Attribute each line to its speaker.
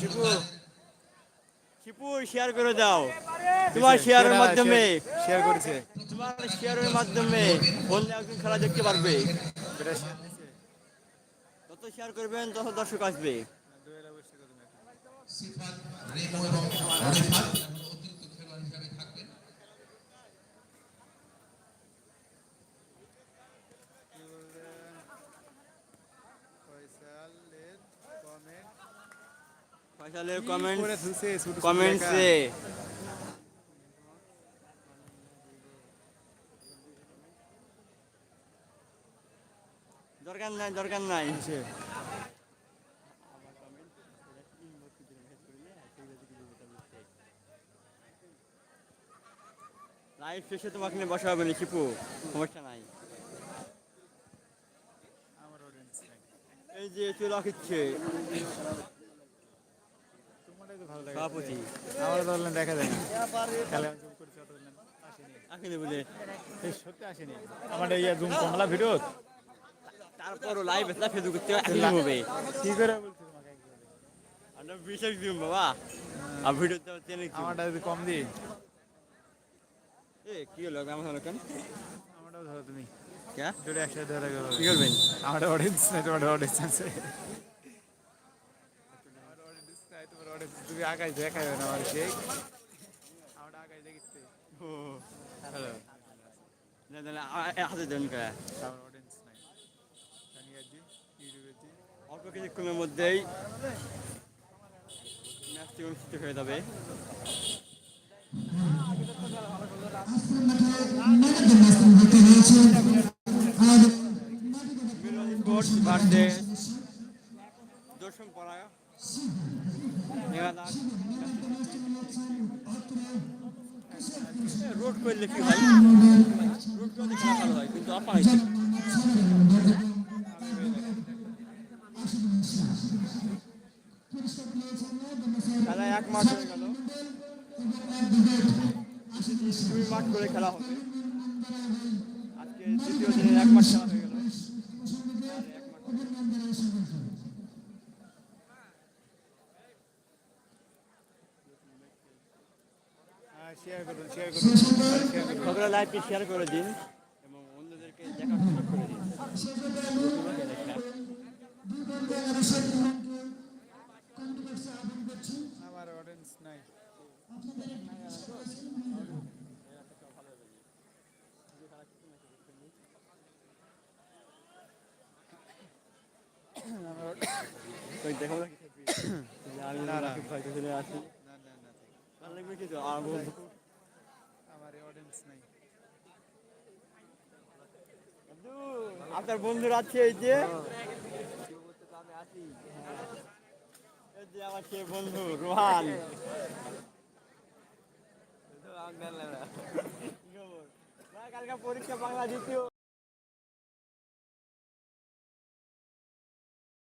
Speaker 1: Shipu
Speaker 2: Shipu share করে দাও তোমার শেয়ারের মাধ্যমে।
Speaker 1: শেয়ার করেছে
Speaker 2: তোমার শেয়ারের মাধ্যমে। অন্য একজন খেলা দেখতে পারবে। যত শেয়ার করবেন তত দর্শক আসবে।
Speaker 1: দুয়েল অবশ্যই করবে
Speaker 3: সিফাত রেমো এবং অরিফাত অতিরিক্ত খেলোয়াড় হিসেবে থাকবেন
Speaker 1: ফয়সালের কমেন্ট
Speaker 2: ফয়সালের
Speaker 1: করে
Speaker 2: কমেন্ট
Speaker 1: ধুছে ছোট ছোট
Speaker 2: কমেন্টসে দরকার নাই দরকার নাই। লাইভ শেষে তোমাকে নিয়ে বসা হবে না শিপু। সমস্যা নাই।
Speaker 1: আমার
Speaker 2: এই যে চুলা সভাপতি।
Speaker 1: আমার দেখা যায় না। আসেনি।
Speaker 2: আসেনি বলে।
Speaker 1: সত্যি আসেনি। আমার ইয়া জুম কমলা ভিডিও?
Speaker 2: তারপরও লাইভ এসে ফেসবুক করতে হবে।
Speaker 1: কি করে বলছি তোমাকে
Speaker 2: আমরা বিশেষ দিন বাবা। আর ভিডিও তো চেনে কি
Speaker 1: আমারটা যদি কম দিই।
Speaker 2: এ কি হলো? আমার হলো কেন?
Speaker 1: আমারটাও ধরো তুমি।
Speaker 2: কে?
Speaker 1: দুটো একসাথে ধরে রাখবে
Speaker 2: কি করবেন
Speaker 1: আমার অডিয়েন্স নাই তোমার অডিয়েন্স আছে। তুমি আকাশ দেখাবে না আমার সেই। আমার আকাশ দেখিতে।
Speaker 2: ও হ্যালো। না না হাতে দেন কে
Speaker 1: আমার অডিয়েন্স নাই আমি আর দিই ইউটিউবে দিই
Speaker 2: অল্প কিছুক্ষণের মধ্যেই ম্যাচটি অনুষ্ঠিত হয়ে যাবে। দর্শন পাড়া রোড করলে কি হয় রোড করলে খেলা ভালো হয় কিন্তু আপা হয়েছে খেলা এক মাঠ হয়ে গেল। দুই মাঠ করে খেলা হবে। আজকে দ্বিতীয় দিনে এক মাঠ খেলা হয়ে গেল। মাঠ
Speaker 1: হ্যাঁ শেয়ার করুন শেয়ার করুন শেয়ার করুন
Speaker 2: লাইভটি শেয়ার করে দিন। এবং অন্যদেরকে দেখার সুযোগ করে দিন।
Speaker 1: আমার অডিয়েন্স নাই
Speaker 2: আপনার বন্ধুরা আছে এই যে এই যে আমার সে বন্ধু রোহান। কালকে পরীক্ষা বাংলা দ্বিতীয়।